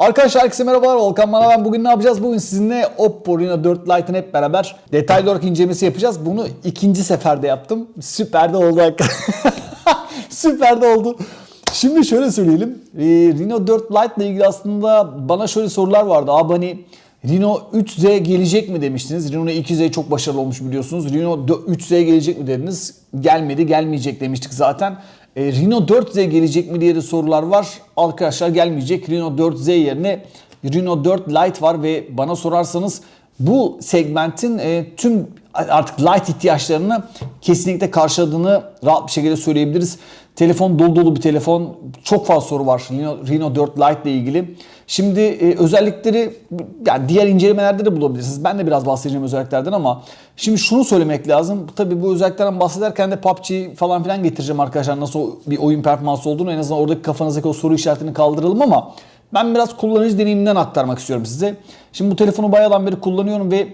Arkadaşlar herkese merhabalar. Volkan bana ben. Bugün ne yapacağız? Bugün sizinle Oppo Reno 4 Lite'ın hep beraber detaylı olarak incelemesi yapacağız. Bunu ikinci seferde yaptım. Süper de oldu arkadaşlar. Süper de oldu. Şimdi şöyle söyleyelim. Ee, Reno 4 Lite ile ilgili aslında bana şöyle sorular vardı. Abi hani Reno 3Z gelecek mi demiştiniz. Reno 2Z çok başarılı olmuş biliyorsunuz. Reno 3Z gelecek mi dediniz. Gelmedi gelmeyecek demiştik zaten. E, Reno 4Z gelecek mi diye de sorular var. Arkadaşlar gelmeyecek. Reno 4Z yerine Reno 4 Lite var ve bana sorarsanız bu segmentin e, tüm artık light ihtiyaçlarını kesinlikle karşıladığını rahat bir şekilde söyleyebiliriz. Telefon dolu dolu bir telefon. Çok fazla soru var Reno, Reno 4 Lite ile ilgili. Şimdi e, özellikleri yani diğer incelemelerde de bulabilirsiniz. Ben de biraz bahsedeceğim özelliklerden ama şimdi şunu söylemek lazım. Tabii bu özelliklerden bahsederken de PUBG falan filan getireceğim arkadaşlar. Nasıl bir oyun performansı olduğunu en azından oradaki kafanızdaki o soru işaretini kaldıralım ama ben biraz kullanıcı deneyiminden aktarmak istiyorum size. Şimdi bu telefonu bayağıdan beri kullanıyorum ve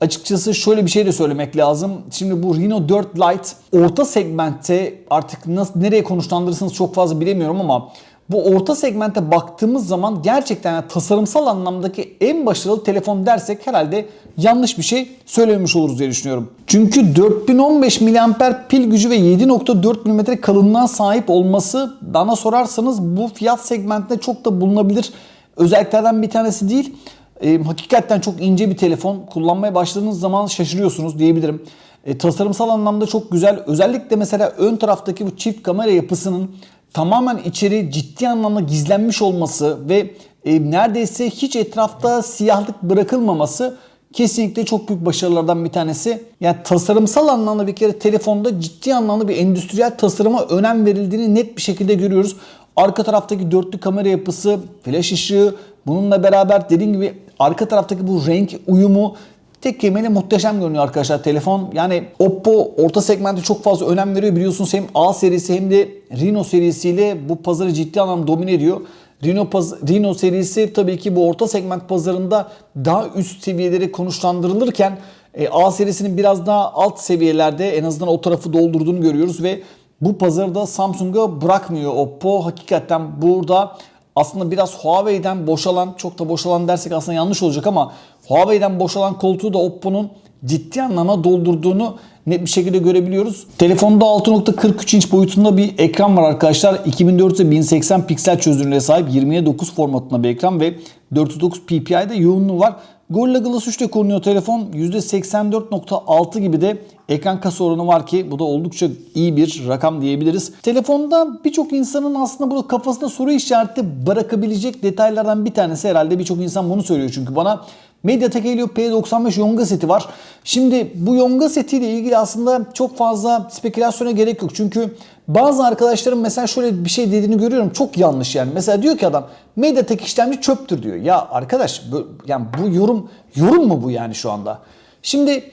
Açıkçası şöyle bir şey de söylemek lazım. Şimdi bu Reno 4 Lite orta segmentte artık nasıl nereye konuşlandırırsınız çok fazla bilemiyorum ama bu orta segmente baktığımız zaman gerçekten yani tasarımsal anlamdaki en başarılı telefon dersek herhalde yanlış bir şey söylememiş oluruz diye düşünüyorum. Çünkü 4015 mAh pil gücü ve 7.4 mm kalınlığa sahip olması bana sorarsanız bu fiyat segmentinde çok da bulunabilir özelliklerden bir tanesi değil. E, hakikaten çok ince bir telefon. Kullanmaya başladığınız zaman şaşırıyorsunuz diyebilirim. E, tasarımsal anlamda çok güzel. Özellikle mesela ön taraftaki bu çift kamera yapısının tamamen içeri ciddi anlamda gizlenmiş olması ve e, neredeyse hiç etrafta siyahlık bırakılmaması kesinlikle çok büyük başarılardan bir tanesi. Yani tasarımsal anlamda bir kere telefonda ciddi anlamda bir endüstriyel tasarıma önem verildiğini net bir şekilde görüyoruz. Arka taraftaki dörtlü kamera yapısı, flash ışığı, bununla beraber dediğim gibi arka taraftaki bu renk uyumu tek kelimeyle muhteşem görünüyor arkadaşlar telefon. Yani Oppo orta segmente çok fazla önem veriyor biliyorsunuz hem A serisi hem de Reno serisiyle bu pazarı ciddi anlamda domine ediyor. Reno, Reno serisi tabii ki bu orta segment pazarında daha üst seviyeleri konuşlandırılırken e, A serisinin biraz daha alt seviyelerde en azından o tarafı doldurduğunu görüyoruz ve bu pazarda Samsung'a bırakmıyor Oppo. Hakikaten burada aslında biraz Huawei'den boşalan, çok da boşalan dersek aslında yanlış olacak ama Huawei'den boşalan koltuğu da Oppo'nun ciddi anlamda doldurduğunu net bir şekilde görebiliyoruz. Telefonda 6.43 inç boyutunda bir ekran var arkadaşlar. 2400 1080 piksel çözünürlüğe sahip 20'ye 9 formatında bir ekran ve 409 ppi'de yoğunluğu var. Gorilla Glass 3'te korunuyor telefon. %84.6 gibi de ekran kasa oranı var ki bu da oldukça iyi bir rakam diyebiliriz. Telefonda birçok insanın aslında burada kafasında soru işareti bırakabilecek detaylardan bir tanesi herhalde birçok insan bunu söylüyor çünkü bana MediaTek Helio P95 Yonga seti var. Şimdi bu Yonga setiyle ilgili aslında çok fazla spekülasyona gerek yok. Çünkü bazı arkadaşlarım mesela şöyle bir şey dediğini görüyorum. Çok yanlış yani. Mesela diyor ki adam MediaTek işlemci çöptür diyor. Ya arkadaş bu, yani bu yorum yorum mu bu yani şu anda? Şimdi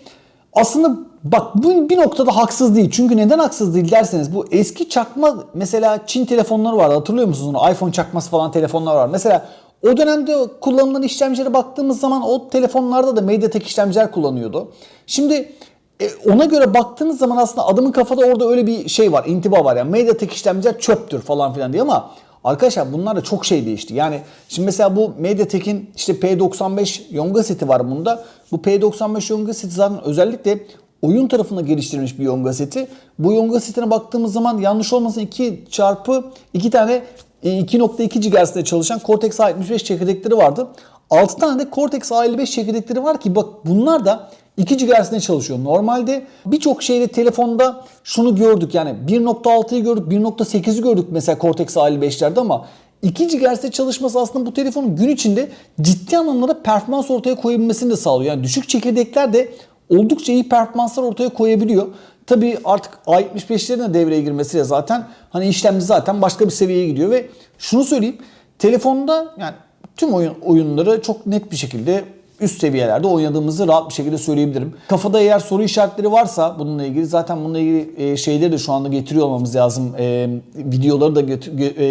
aslında bak bu bir noktada haksız değil. Çünkü neden haksız değil derseniz bu eski çakma mesela Çin telefonları vardı hatırlıyor musunuz onu? iPhone çakması falan telefonlar var. Mesela o dönemde kullanılan işlemcilere baktığımız zaman o telefonlarda da MediaTek işlemciler kullanıyordu. Şimdi e, ona göre baktığınız zaman aslında adamın kafada orada öyle bir şey var, intiba var. Yani MediaTek işlemciler çöptür falan filan diye ama arkadaşlar bunlar da çok şey değişti. Yani şimdi mesela bu MediaTek'in işte P95 Yonga seti var bunda. Bu P95 Yonga seti zaten özellikle oyun tarafında geliştirilmiş bir Yonga seti. Bu Yonga setine baktığımız zaman yanlış olmasın 2 çarpı 2 tane 2.2 GHz'de çalışan Cortex A75 çekirdekleri vardı. 6 tane de Cortex A55 çekirdekleri var ki bak bunlar da 2 GHz'de çalışıyor. Normalde birçok şeyde telefonda şunu gördük yani 1.6'yı gördük 1.8'i gördük mesela Cortex A55'lerde ama 2 GHz'de çalışması aslında bu telefonun gün içinde ciddi anlamda performans ortaya koyabilmesini de sağlıyor. Yani düşük çekirdekler de oldukça iyi performanslar ortaya koyabiliyor. Tabii artık A75'lerin de devreye girmesiyle zaten hani işlemci zaten başka bir seviyeye gidiyor ve şunu söyleyeyim. Telefonda yani tüm oyun oyunları çok net bir şekilde üst seviyelerde oynadığımızı rahat bir şekilde söyleyebilirim. Kafada eğer soru işaretleri varsa bununla ilgili zaten bununla ilgili şeyleri de şu anda getiriyor olmamız lazım. E, videoları da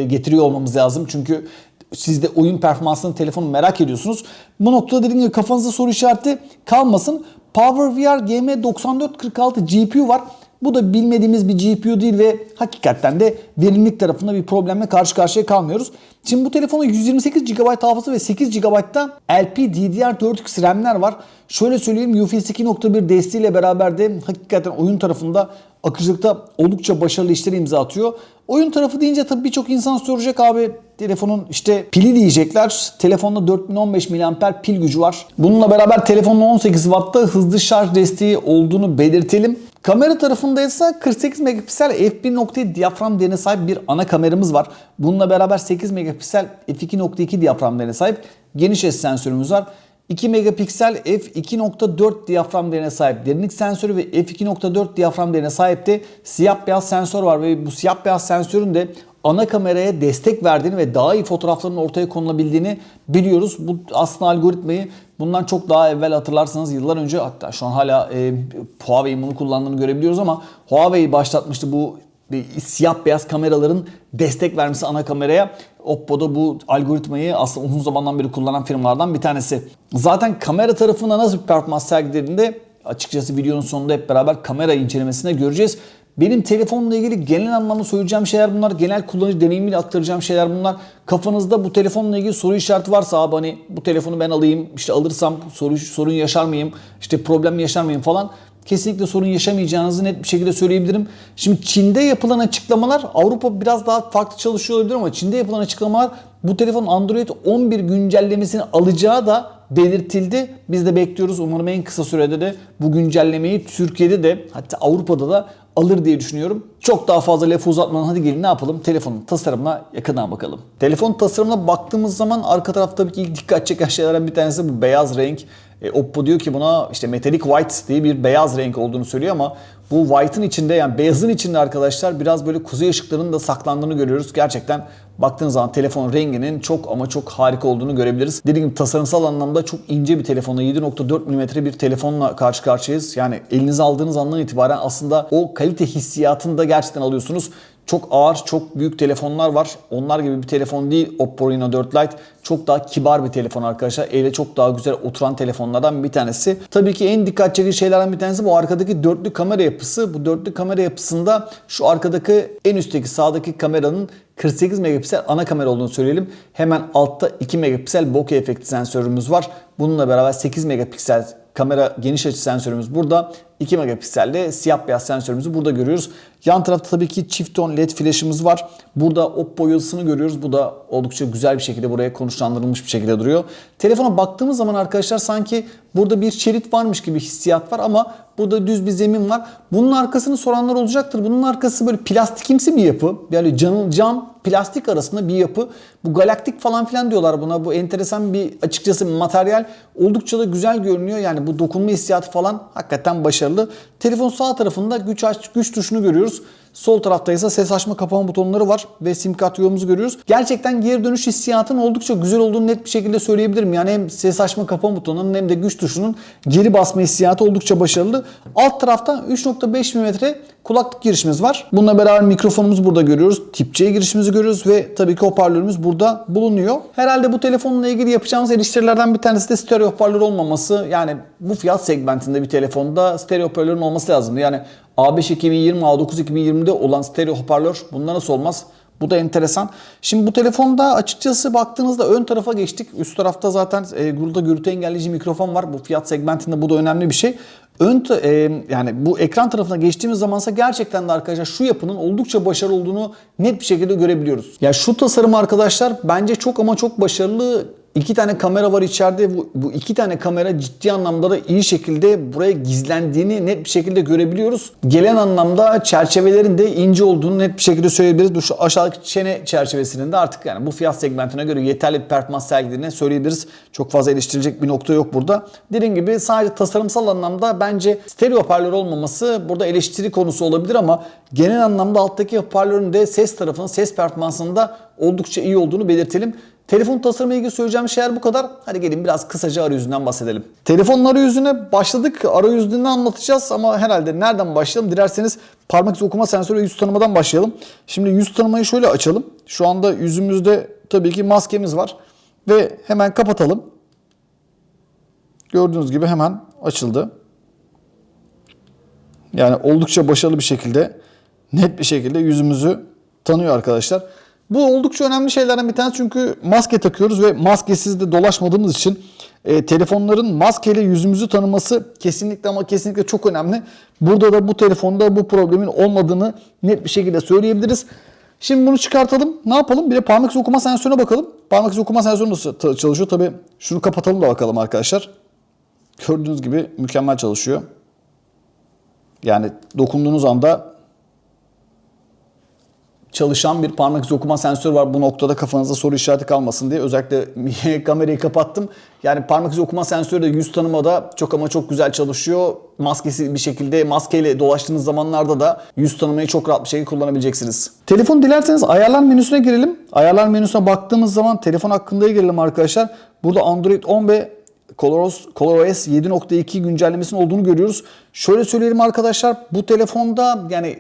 getiriyor olmamız lazım. Çünkü siz de oyun performansını telefonu merak ediyorsunuz. Bu noktada dediğim gibi kafanızda soru işareti kalmasın. PowerVR GM9446 GPU var. Bu da bilmediğimiz bir GPU değil ve hakikaten de verimlilik tarafında bir problemle karşı karşıya kalmıyoruz. Şimdi bu telefonda 128 GB hafıza ve 8 GB'da LPDDR4X RAM'ler var. Şöyle söyleyeyim UFS 2.1 desteğiyle beraber de hakikaten oyun tarafında akıcılıkta oldukça başarılı işler imza atıyor. Oyun tarafı deyince tabii birçok insan soracak abi telefonun işte pili diyecekler. Telefonda 4015 mAh pil gücü var. Bununla beraber telefonun 18 Watt'ta hızlı şarj desteği olduğunu belirtelim. Kamera tarafında ise 48 megapiksel f1.7 diyafram değerine sahip bir ana kameramız var. Bununla beraber 8 megapiksel f2.2 diyafram değerine sahip geniş açı sensörümüz var. 2 megapiksel f2.4 diyafram değerine sahip derinlik sensörü ve f2.4 diyafram değerine sahip de siyah beyaz sensör var ve bu siyah beyaz sensörün de ana kameraya destek verdiğini ve daha iyi fotoğrafların ortaya konulabildiğini biliyoruz. Bu aslında algoritmayı bundan çok daha evvel hatırlarsanız yıllar önce hatta şu an hala e, Huawei'in bunu kullandığını görebiliyoruz ama Huawei başlatmıştı bu bir siyah beyaz kameraların destek vermesi ana kameraya. Oppo'da bu algoritmayı aslında uzun zamandan beri kullanan firmalardan bir tanesi. Zaten kamera tarafında nasıl bir performans sergilediğinde açıkçası videonun sonunda hep beraber kamera incelemesinde göreceğiz. Benim telefonla ilgili genel anlamda söyleyeceğim şeyler bunlar. Genel kullanıcı deneyimiyle aktaracağım şeyler bunlar. Kafanızda bu telefonla ilgili soru işareti varsa abi hani bu telefonu ben alayım işte alırsam soru, sorun yaşar mıyım işte problem yaşar mıyım falan kesinlikle sorun yaşamayacağınızı net bir şekilde söyleyebilirim. Şimdi Çin'de yapılan açıklamalar Avrupa biraz daha farklı çalışıyor olabilir ama Çin'de yapılan açıklamalar bu telefonun Android 11 güncellemesini alacağı da belirtildi. Biz de bekliyoruz. Umarım en kısa sürede de bu güncellemeyi Türkiye'de de hatta Avrupa'da da alır diye düşünüyorum. Çok daha fazla lafı uzatmadan hadi gelin ne yapalım? Telefonun tasarımına yakından bakalım. Telefon tasarımına baktığımız zaman arka tarafta tabii ki ilk dikkat çeken şeylerden bir tanesi bu beyaz renk. E, Oppo diyor ki buna işte metallic white diye bir beyaz renk olduğunu söylüyor ama bu white'ın içinde yani beyazın içinde arkadaşlar biraz böyle kuzey ışıklarının da saklandığını görüyoruz. Gerçekten baktığınız zaman telefon renginin çok ama çok harika olduğunu görebiliriz. Dediğim gibi tasarımsal anlamda çok ince bir telefonla 7.4 mm bir telefonla karşı karşıyayız. Yani elinize aldığınız andan itibaren aslında o kalite hissiyatını da gerçekten alıyorsunuz. Çok ağır, çok büyük telefonlar var. Onlar gibi bir telefon değil Oppo Reno 4 Lite. Çok daha kibar bir telefon arkadaşlar. Ele çok daha güzel oturan telefonlardan bir tanesi. Tabii ki en dikkat çekici şeylerden bir tanesi bu arkadaki dörtlü kamera yapısı. Bu dörtlü kamera yapısında şu arkadaki en üstteki sağdaki kameranın 48 megapiksel ana kamera olduğunu söyleyelim. Hemen altta 2 megapiksel bokeh efekti sensörümüz var. Bununla beraber 8 megapiksel kamera geniş açı sensörümüz burada. 2 megapikselde siyah beyaz sensörümüzü burada görüyoruz. Yan tarafta tabii ki çift ton led flash'ımız var. Burada Oppo yazısını görüyoruz. Bu da oldukça güzel bir şekilde buraya konuşlandırılmış bir şekilde duruyor. Telefona baktığımız zaman arkadaşlar sanki burada bir şerit varmış gibi hissiyat var ama burada düz bir zemin var. Bunun arkasını soranlar olacaktır. Bunun arkası böyle plastikimsi bir yapı. Yani cam, cam plastik arasında bir yapı. Bu galaktik falan filan diyorlar buna. Bu enteresan bir açıkçası materyal. Oldukça da güzel görünüyor. Yani bu dokunma hissiyatı falan hakikaten başarılı. Telefon sağ tarafında güç aç güç tuşunu görüyoruz. Sol tarafta ise ses açma kapama butonları var ve sim kart yolumuzu görüyoruz. Gerçekten geri dönüş hissiyatının oldukça güzel olduğunu net bir şekilde söyleyebilirim. Yani hem ses açma kapama butonunun hem de güç tuşunun geri basma hissiyatı oldukça başarılı. Alt tarafta 3.5 mm kulaklık girişimiz var. Bununla beraber mikrofonumuzu burada görüyoruz. Tip C girişimizi görüyoruz ve tabii ki hoparlörümüz burada bulunuyor. Herhalde bu telefonla ilgili yapacağımız eleştirilerden bir tanesi de stereo hoparlör olmaması. Yani bu fiyat segmentinde bir telefonda stereo hoparlörün olması lazımdı. Yani A5 2020, A9 2020'de olan stereo hoparlör bunda nasıl olmaz? Bu da enteresan. Şimdi bu telefonda açıkçası baktığınızda ön tarafa geçtik. Üst tarafta zaten e, burada gürültü engelleyici mikrofon var. Bu fiyat segmentinde bu da önemli bir şey. Ön e, yani bu ekran tarafına geçtiğimiz zamansa gerçekten de arkadaşlar şu yapının oldukça başarılı olduğunu net bir şekilde görebiliyoruz. Ya şu tasarım arkadaşlar bence çok ama çok başarılı. İki tane kamera var içeride. Bu, bu iki tane kamera ciddi anlamda da iyi şekilde buraya gizlendiğini net bir şekilde görebiliyoruz. Gelen anlamda çerçevelerin de ince olduğunu net bir şekilde söyleyebiliriz. Bu şu aşağıdaki çene çerçevesinin de artık yani bu fiyat segmentine göre yeterli bir performans sergilediğini söyleyebiliriz. Çok fazla eleştirilecek bir nokta yok burada. Dediğim gibi sadece tasarımsal anlamda bence stereo hoparlör olmaması burada eleştiri konusu olabilir ama genel anlamda alttaki hoparlörün de ses tarafının ses performansında oldukça iyi olduğunu belirtelim. Telefon tasarımı ilgili söyleyeceğim şeyler bu kadar. Hadi gelin biraz kısaca arayüzünden bahsedelim. Telefonun arayüzüne başladık. Arayüzünden anlatacağız ama herhalde nereden başlayalım? Dilerseniz parmak izi okuma sensörü yüz tanımadan başlayalım. Şimdi yüz tanımayı şöyle açalım. Şu anda yüzümüzde tabii ki maskemiz var. Ve hemen kapatalım. Gördüğünüz gibi hemen açıldı. Yani oldukça başarılı bir şekilde, net bir şekilde yüzümüzü tanıyor arkadaşlar. Bu oldukça önemli şeylerden bir tanesi çünkü maske takıyoruz ve maskesiz de dolaşmadığımız için e, telefonların maskeyle yüzümüzü tanıması kesinlikle ama kesinlikle çok önemli. Burada da bu telefonda bu problemin olmadığını net bir şekilde söyleyebiliriz. Şimdi bunu çıkartalım. Ne yapalım? Bir de parmak izi okuma sensörüne bakalım. Parmak izi okuma sensörü nasıl çalışıyor? Tabii şunu kapatalım da bakalım arkadaşlar. Gördüğünüz gibi mükemmel çalışıyor. Yani dokunduğunuz anda çalışan bir parmak izi okuma sensörü var. Bu noktada kafanızda soru işareti kalmasın diye özellikle kamerayı kapattım. Yani parmak izi okuma sensörü de yüz tanımada çok ama çok güzel çalışıyor. Maskesi bir şekilde maskeyle dolaştığınız zamanlarda da yüz tanımayı çok rahat bir şekilde kullanabileceksiniz. Telefon dilerseniz ayarlar menüsüne girelim. Ayarlar menüsüne baktığımız zaman telefon hakkında girelim arkadaşlar. Burada Android 10 ve ColorOS, ColorOS 7.2 güncellemesinin olduğunu görüyoruz. Şöyle söyleyelim arkadaşlar bu telefonda yani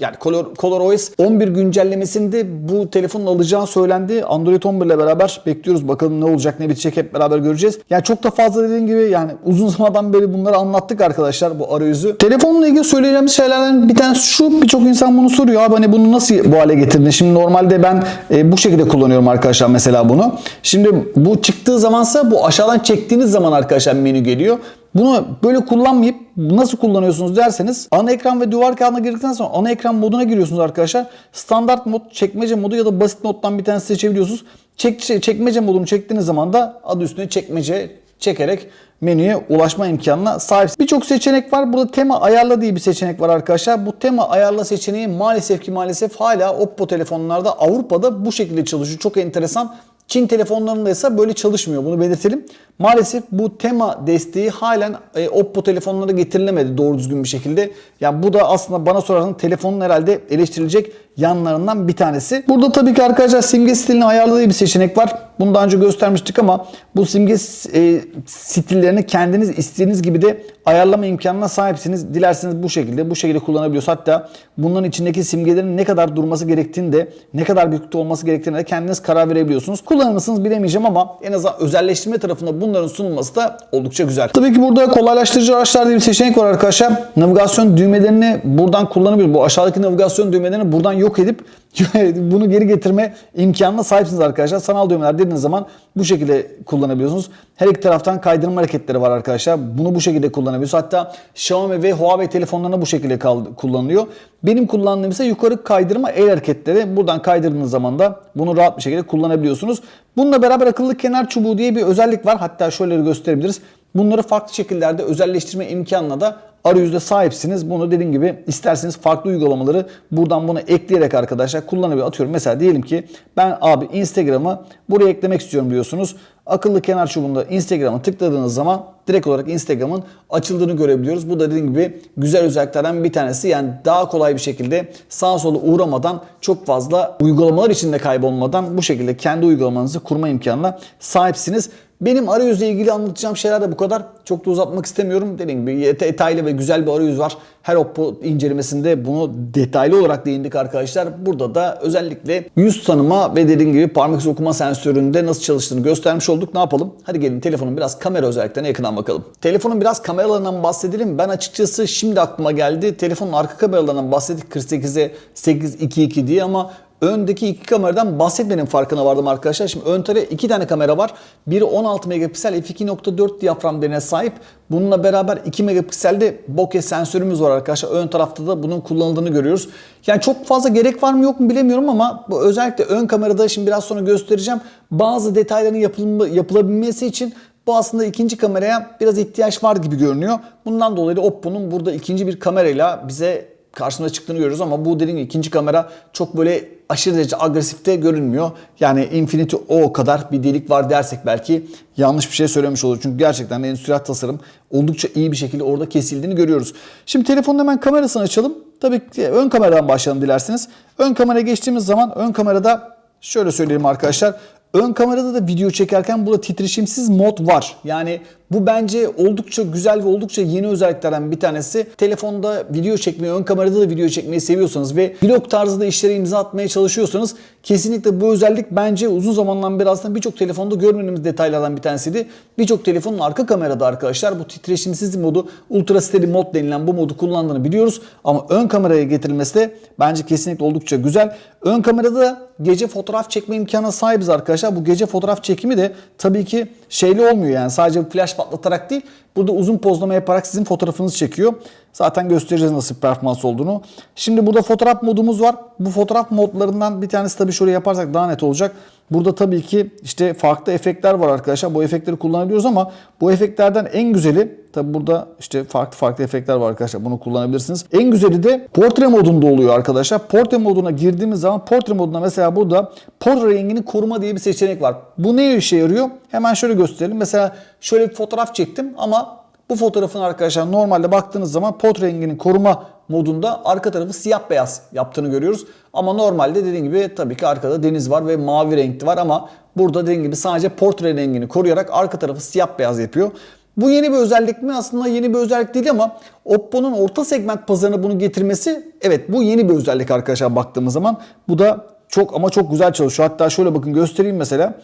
yani Color, ColorOS 11 güncellemesinde bu telefonun alacağı söylendi. Android 11 ile beraber bekliyoruz. Bakalım ne olacak ne bitecek hep beraber göreceğiz. Yani çok da fazla dediğim gibi yani uzun zamandan beri bunları anlattık arkadaşlar bu arayüzü. Telefonla ilgili söyleyeceğimiz şeylerden bir tanesi şu. Birçok insan bunu soruyor. Abi hani bunu nasıl bu hale getirdin? Şimdi normalde ben e, bu şekilde kullanıyorum arkadaşlar mesela bunu. Şimdi bu çıktığı zamansa bu aşağıdan çektiğiniz zaman arkadaşlar menü geliyor. Bunu böyle kullanmayıp nasıl kullanıyorsunuz derseniz ana ekran ve duvar kağıdına girdikten sonra ana ekran moduna giriyorsunuz arkadaşlar. Standart mod, çekmece modu ya da basit moddan bir tanesi seçebiliyorsunuz. Çek, çekmece modunu çektiğiniz zaman da adı üstüne çekmece çekerek menüye ulaşma imkanına sahip. Birçok seçenek var. Burada tema ayarla diye bir seçenek var arkadaşlar. Bu tema ayarla seçeneği maalesef ki maalesef hala Oppo telefonlarda Avrupa'da bu şekilde çalışıyor. Çok enteresan. Çin telefonlarında ise böyle çalışmıyor. Bunu belirtelim. Maalesef bu tema desteği halen e, Oppo telefonlara getirilemedi doğru düzgün bir şekilde. Yani bu da aslında bana sorarsanız telefonun herhalde eleştirilecek yanlarından bir tanesi. Burada tabii ki arkadaşlar simge stilini ayarladığı bir seçenek var. Bunu daha önce göstermiştik ama bu simge e, stillerini kendiniz istediğiniz gibi de ayarlama imkanına sahipsiniz. Dilerseniz bu şekilde bu şekilde kullanabiliyoruz. Hatta bunların içindeki simgelerin ne kadar durması gerektiğini de ne kadar büyüklükte olması gerektiğine de kendiniz karar verebiliyorsunuz. Kullanır mısınız bilemeyeceğim ama en azından özelleştirme tarafında bunların sunulması da oldukça güzel. Tabii ki burada kolaylaştırıcı araçlar diye bir seçenek var arkadaşlar. Navigasyon düğmelerini buradan kullanabilir. Bu aşağıdaki navigasyon düğmelerini buradan yok edip bunu geri getirme imkanına sahipsiniz arkadaşlar. Sanal düğmeler dediğiniz zaman bu şekilde kullanabiliyorsunuz. Her iki taraftan kaydırma hareketleri var arkadaşlar. Bunu bu şekilde kullanabiliyorsunuz. Hatta Xiaomi ve Huawei telefonlarına bu şekilde kullanılıyor. Benim kullandığım ise yukarı kaydırma el hareketleri. Buradan kaydırdığınız zaman da bunu rahat bir şekilde kullanabiliyorsunuz. Bununla beraber akıllı kenar çubuğu diye bir özellik var. Hatta şöyle gösterebiliriz. Bunları farklı şekillerde özelleştirme imkanına da arayüzde sahipsiniz. Bunu dediğim gibi isterseniz farklı uygulamaları buradan bunu ekleyerek arkadaşlar kullanabilir. Atıyorum mesela diyelim ki ben abi Instagram'ı buraya eklemek istiyorum diyorsunuz. Akıllı kenar çubuğunda Instagram'a tıkladığınız zaman direkt olarak Instagram'ın açıldığını görebiliyoruz. Bu da dediğim gibi güzel özelliklerden bir tanesi. Yani daha kolay bir şekilde sağa sola uğramadan çok fazla uygulamalar içinde kaybolmadan bu şekilde kendi uygulamanızı kurma imkanına sahipsiniz. Benim arayüzle ilgili anlatacağım şeyler de bu kadar. Çok da uzatmak istemiyorum. Dediğim gibi detaylı ve güzel bir arayüz var. Her Oppo incelemesinde bunu detaylı olarak değindik arkadaşlar. Burada da özellikle yüz tanıma ve dediğim gibi parmak izi okuma sensöründe nasıl çalıştığını göstermiş olduk. Ne yapalım? Hadi gelin telefonun biraz kamera özelliklerine yakından bakalım. Telefonun biraz kameralarından bahsedelim. Ben açıkçası şimdi aklıma geldi. Telefonun arka kameralarından bahsettik 48'e 822 diye ama öndeki iki kameradan bahsetmenin farkına vardım arkadaşlar. Şimdi ön tarafta iki tane kamera var. Biri 16 megapiksel f2.4 diyafram değerine sahip. Bununla beraber 2 megapikselde bokeh sensörümüz var arkadaşlar. Ön tarafta da bunun kullanıldığını görüyoruz. Yani çok fazla gerek var mı yok mu bilemiyorum ama bu özellikle ön kamerada şimdi biraz sonra göstereceğim. Bazı detayların yapılma, yapılabilmesi için bu aslında ikinci kameraya biraz ihtiyaç var gibi görünüyor. Bundan dolayı Oppo'nun burada ikinci bir kamerayla bize karşımıza çıktığını görüyoruz ama bu dediğim gibi ikinci kamera çok böyle aşırı derece agresifte görünmüyor. Yani Infinity O kadar bir delik var dersek belki yanlış bir şey söylemiş olur. Çünkü gerçekten endüstriyel tasarım oldukça iyi bir şekilde orada kesildiğini görüyoruz. Şimdi telefonun hemen kamerasını açalım. Tabii ön kameradan başlayalım dilerseniz. Ön kameraya geçtiğimiz zaman ön kamerada şöyle söyleyelim arkadaşlar. Ön kamerada da video çekerken burada titreşimsiz mod var. Yani bu bence oldukça güzel ve oldukça yeni özelliklerden bir tanesi. Telefonda video çekmeyi, ön kamerada da video çekmeyi seviyorsanız ve vlog tarzında işlere imza atmaya çalışıyorsanız kesinlikle bu özellik bence uzun zamandan beri aslında birçok telefonda görmediğimiz detaylardan bir tanesiydi. Birçok telefonun arka kamerada arkadaşlar bu titreşimsiz modu, ultra steady mod denilen bu modu kullandığını biliyoruz. Ama ön kameraya getirilmesi de bence kesinlikle oldukça güzel. Ön kamerada da gece fotoğraf çekme imkanına sahibiz arkadaşlar. Bu gece fotoğraf çekimi de tabii ki şeyli olmuyor yani sadece flash patlatarak değil. Burada uzun pozlama yaparak sizin fotoğrafınızı çekiyor. Zaten göstereceğiz nasıl bir performans olduğunu. Şimdi burada fotoğraf modumuz var. Bu fotoğraf modlarından bir tanesi tabii şöyle yaparsak daha net olacak. Burada tabii ki işte farklı efektler var arkadaşlar. Bu efektleri kullanabiliyoruz ama bu efektlerden en güzeli tabii burada işte farklı farklı efektler var arkadaşlar. Bunu kullanabilirsiniz. En güzeli de portre modunda oluyor arkadaşlar. Portre moduna girdiğimiz zaman portre moduna mesela burada portre rengini koruma diye bir seçenek var. Bu ne işe yarıyor? Hemen şöyle gösterelim. Mesela şöyle bir fotoğraf çektim ama bu fotoğrafın arkadaşlar normalde baktığınız zaman pot renginin koruma modunda arka tarafı siyah beyaz yaptığını görüyoruz. Ama normalde dediğim gibi tabii ki arkada deniz var ve mavi renkli var ama burada dediğim gibi sadece portre rengini koruyarak arka tarafı siyah beyaz yapıyor. Bu yeni bir özellik mi? Aslında yeni bir özellik değil ama Oppo'nun orta segment pazarına bunu getirmesi evet bu yeni bir özellik arkadaşlar baktığımız zaman. Bu da çok ama çok güzel çalışıyor. Hatta şöyle bakın göstereyim mesela.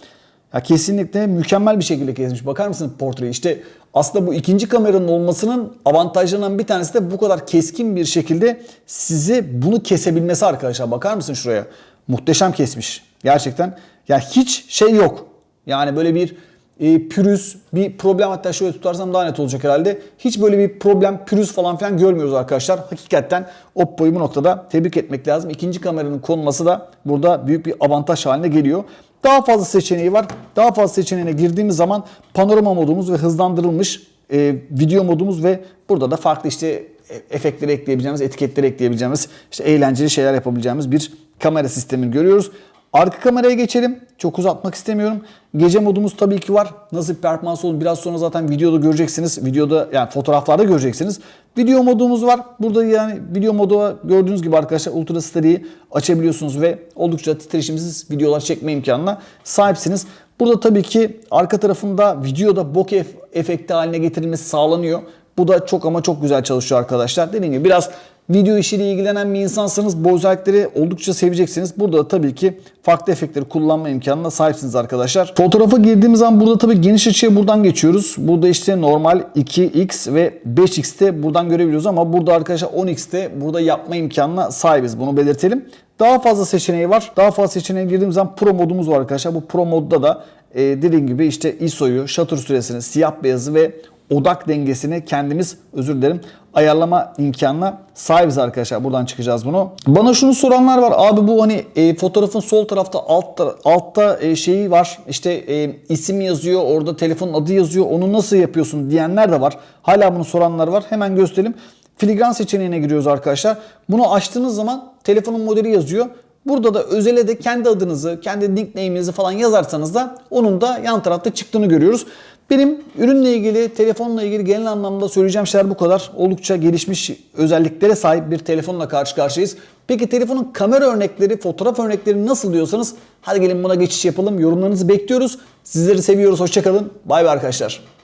Ya kesinlikle mükemmel bir şekilde kesmiş. Bakar mısınız portreyi? İşte aslında bu ikinci kameranın olmasının avantajlarından bir tanesi de bu kadar keskin bir şekilde size bunu kesebilmesi arkadaşlar. Bakar mısın şuraya? Muhteşem kesmiş. Gerçekten. Ya hiç şey yok. Yani böyle bir e, pürüz, bir problem hatta şöyle tutarsam daha net olacak herhalde. Hiç böyle bir problem, pürüz falan filan görmüyoruz arkadaşlar. Hakikaten Oppo'yu bu noktada tebrik etmek lazım. İkinci kameranın konması da burada büyük bir avantaj haline geliyor. Daha fazla seçeneği var. Daha fazla seçeneğine girdiğimiz zaman panorama modumuz ve hızlandırılmış e, video modumuz ve burada da farklı işte efektleri ekleyebileceğimiz, etiketleri ekleyebileceğimiz, işte eğlenceli şeyler yapabileceğimiz bir kamera sistemini görüyoruz. Arka kameraya geçelim. Çok uzatmak istemiyorum. Gece modumuz tabii ki var. Nasıl bir performans olur biraz sonra zaten videoda göreceksiniz. Videoda yani fotoğraflarda göreceksiniz. Video modumuz var. Burada yani video modu gördüğünüz gibi arkadaşlar Ultra Steady'yi açabiliyorsunuz ve oldukça titreşimsiz videolar çekme imkanına sahipsiniz. Burada tabii ki arka tarafında videoda bokeh efekti haline getirilmesi sağlanıyor. Bu da çok ama çok güzel çalışıyor arkadaşlar. Dediğim gibi biraz video işiyle ilgilenen bir insansanız bu özellikleri oldukça seveceksiniz. Burada da tabii ki farklı efektleri kullanma imkanına sahipsiniz arkadaşlar. Fotoğrafa girdiğimiz zaman burada tabii geniş açıya buradan geçiyoruz. Burada işte normal 2x ve 5x'te buradan görebiliyoruz ama burada arkadaşlar 10x'te burada yapma imkanına sahibiz. Bunu belirtelim. Daha fazla seçeneği var. Daha fazla seçeneğe girdiğimiz zaman Pro modumuz var arkadaşlar. Bu Pro modda da e, dediğim gibi işte ISO'yu, shutter süresini, siyah beyazı ve odak dengesini kendimiz özür dilerim ayarlama imkanına sahibiz arkadaşlar. Buradan çıkacağız bunu. Bana şunu soranlar var. Abi bu hani e, fotoğrafın sol tarafta altta altta e, şeyi var. İşte e, isim yazıyor. Orada telefonun adı yazıyor. Onu nasıl yapıyorsun diyenler de var. Hala bunu soranlar var. Hemen gösterelim. Filigran seçeneğine giriyoruz arkadaşlar. Bunu açtığınız zaman telefonun modeli yazıyor. Burada da özele de kendi adınızı, kendi nickname'inizi falan yazarsanız da onun da yan tarafta çıktığını görüyoruz. Benim ürünle ilgili, telefonla ilgili genel anlamda söyleyeceğim şeyler bu kadar. Oldukça gelişmiş özelliklere sahip bir telefonla karşı karşıyayız. Peki telefonun kamera örnekleri, fotoğraf örnekleri nasıl diyorsanız hadi gelin buna geçiş yapalım. Yorumlarınızı bekliyoruz. Sizleri seviyoruz. Hoşçakalın. Bay bay arkadaşlar.